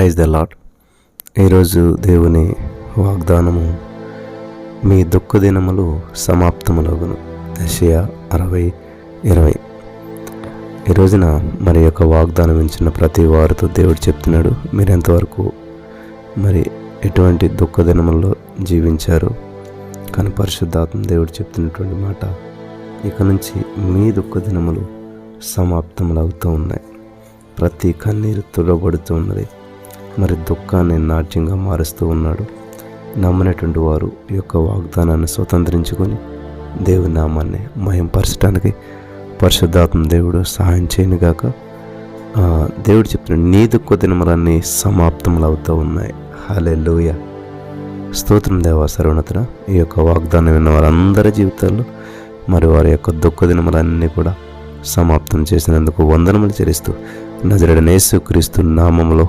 Praise the lord ఈరోజు దేవుని వాగ్దానము మీ దుఃఖ దినములు సమాప్తములగును. దశయ అరవై ఇరవై. ఈ రోజున మరి యొక్క వాగ్దానం ఇచ్చిన ప్రతి వారితో దేవుడు చెప్తున్నాడు మీరు ఎంతవరకు మరి ఎటువంటి దుఃఖ దినముల్లో జీవించారు? కానీ పరిశుద్ధాత్మ దేవుడు చెప్తున్నటువంటి మాట ఇక నుంచి మీ దుఃఖ దినములు సమాప్తములవుతూ ఉన్నాయి. ప్రతి కన్నీరు తుడబడుతూ ఉన్నది. మరి దుఃఖాన్ని నాట్యంగా మారుస్తూ ఉన్నాడు. నమ్మనటువంటి వారు ఈ యొక్క వాగ్దానాన్ని స్వతంత్రించుకొని దేవుని నామాన్ని మయంపరచడానికి పరిశుద్ధాత్మ దేవుడు సహాయం చేయను గాక. దేవుడు చెప్తున్నాడు నీ దుఃఖ దినములన్నీ సమాప్తములు అవుతూ ఉన్నాయి. హాలే స్తోత్రం దేవా సర్వనతన ఈ యొక్క వాగ్దానం విన్న వారందరి జీవితాల్లో మరి వారి యొక్క దుఃఖ దినములన్నీ కూడా సమాప్తం చేసినందుకు వందనములు చెల్లిస్తూ నజరడనేసు క్రీస్తు నామములో